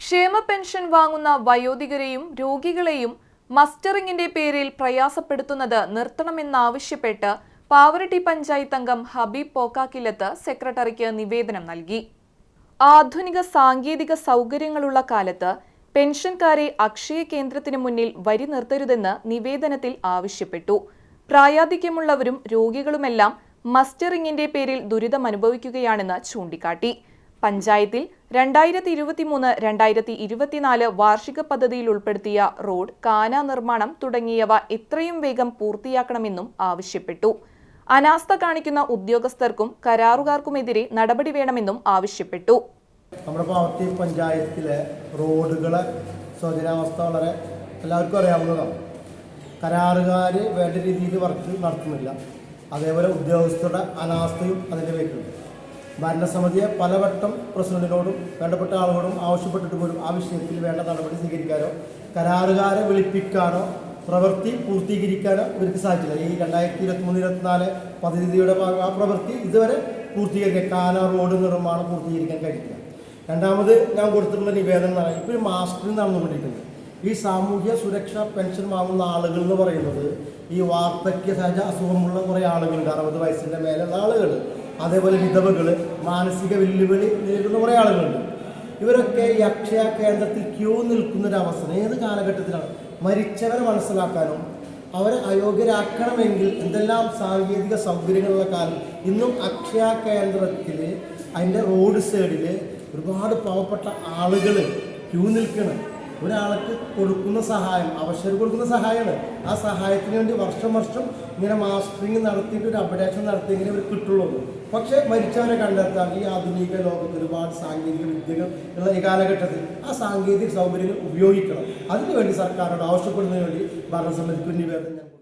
ക്ഷേമ പെൻഷൻ വാങ്ങുന്ന വയോധികരെയും രോഗികളെയും മസ്റ്ററിംഗിന്റെ പേരിൽ പ്രയാസപ്പെടുത്തുന്നത് നിർത്തണമെന്നാവശ്യപ്പെട്ട് പാവറട്ടി പഞ്ചായത്ത് അംഗം ഹബീബ് പോക്കാക്കിലത്ത് സെക്രട്ടറിക്ക് നിവേദനം നൽകി. ആധുനിക സാങ്കേതിക സൗകര്യങ്ങളുള്ള കാലത്ത് പെൻഷൻകാരെ അക്ഷയ കേന്ദ്രത്തിന് മുന്നിൽ വരി നിർത്തരുതെന്ന് നിവേദനത്തിൽ ആവശ്യപ്പെട്ടു. പ്രായാധിക്യമുള്ളവരും രോഗികളുമെല്ലാം മസ്റ്ററിംഗിന്റെ പേരിൽ ദുരിതമനുഭവിക്കുകയാണെന്ന് ചൂണ്ടിക്കാട്ടി. പഞ്ചായത്തിൽ രണ്ടായിരത്തി ഇരുപത്തിമൂന്ന് രണ്ടായിരത്തി ഇരുപത്തിനാല് വാർഷിക പദ്ധതിയിൽ ഉൾപ്പെടുത്തിയ റോഡ് കാന നിർമ്മാണം തുടങ്ങിയവ എത്രയും വേഗം പൂർത്തിയാക്കണമെന്നും ആവശ്യപ്പെട്ടു. അനാസ്ഥ കാണിക്കുന്ന ഉദ്യോഗസ്ഥർക്കും കരാറുകാർക്കുമെതിരെ നടപടി വേണമെന്നും ആവശ്യപ്പെട്ടു. നമ്മുടെ പാർട്ടി പഞ്ചായത്തിലെ റോഡുകളെ സ്വജനാവസ്ഥ വളരെ എല്ലാവർക്കും അറിയാവുന്നതാണ്. കരാറുകാർ വേണ്ട രീതിയിൽ വർക്ക് നടത്തുന്നില്ല. അതേപോലെ ഉദ്യോഗസ്ഥരുടെ അനാസ്ഥയും അതിന്റെ പേരിലുണ്ട്. ഭരണസമിതിയെ പലവട്ടം പ്രസിഡന്റിനോടും വേണ്ടപ്പെട്ട ആളുകളോടും ആവശ്യപ്പെട്ടിട്ട് പോലും ആ വിഷയത്തിൽ വേണ്ട നടപടി സ്വീകരിക്കാനോ കരാറുകാരെ വിളിപ്പിക്കാനോ പ്രവൃത്തി പൂർത്തീകരിക്കാനോ ഇവർക്ക് സാധിച്ചില്ല. ഈ രണ്ടായിരത്തി ഇരുപത്തി മൂന്ന് ഇരുപത്തിനാല് പദ്ധതിയുടെ ആ പ്രവൃത്തി ഇതുവരെ പൂർത്തീകരിക്കാൻ കാന റോഡ് നിർമ്മാണം പൂർത്തീകരിക്കാൻ കഴിയില്ല രണ്ടാമത് ഞാൻ കൊടുത്തിട്ടുള്ള നിവേദനം എന്ന് പറയുന്നത് ഇപ്പോൾ മാസ്റ്ററിങ് നടന്നുകൊണ്ടിരിക്കുന്നത് ഈ സാമൂഹ്യ സുരക്ഷാ പെൻഷൻ വാങ്ങുന്ന ആളുകൾ എന്ന് പറയുന്നത് ഈ വാർദ്ധക്യ സഹജ അസുഖമുള്ള കുറേ ആളുകളുണ്ട്. അറുപത് വയസ്സിന്റെ മേലുള്ള ആളുകൾ. അതേപോലെ വിധവകൾ മാനസിക വെല്ലുവിളി നേരിടുന്ന കുറേ ആളുകളുണ്ട്. ഇവരൊക്കെ ഈ അക്ഷയ കേന്ദ്രത്തിൽ ക്യൂ നിൽക്കുന്ന ഒരു ഏത് കാലഘട്ടത്തിലാണ്? മരിച്ചവരെ മനസ്സിലാക്കാനും അവരെ അയോഗ്യരാക്കണമെങ്കിൽ എന്തെല്ലാം സാങ്കേതിക സൗകര്യങ്ങളുള്ള കാലം. ഇന്നും അക്ഷയ കേന്ദ്രത്തിൽ അതിന്റെ റോഡ് സൈഡിൽ ഒരുപാട് പാവപ്പെട്ട ആളുകൾ ക്യൂ നിൽക്കണം. ഒരാൾക്ക് കൊടുക്കുന്ന സഹായം അവശർ കൊടുക്കുന്ന സഹായമാണ് ആ സഹായത്തിന് വേണ്ടി വർഷം വർഷം ഇങ്ങനെ മാസ്റ്ററിങ് നടത്തിയിട്ട് ഒരു അപ്ഡേഷൻ നടത്തിയെങ്കിലേ ഇവർ കിട്ടുള്ളൂ. പക്ഷേ മരിച്ചവരെ കണ്ടെത്താൻ ഈ ആധുനിക ലോകത്ത് ഒരുപാട് സാങ്കേതിക വിദ്യകൾ ഉള്ള ഈ കാലഘട്ടത്തിൽ ആ സാങ്കേതിക സൗകര്യങ്ങൾ ഉപയോഗിക്കണം അതിനുവേണ്ടി സർക്കാരോട് ആവശ്യപ്പെടുന്നതിന് വേണ്ടി ഭരണസമിതിക്ക് കൊടുത്തു.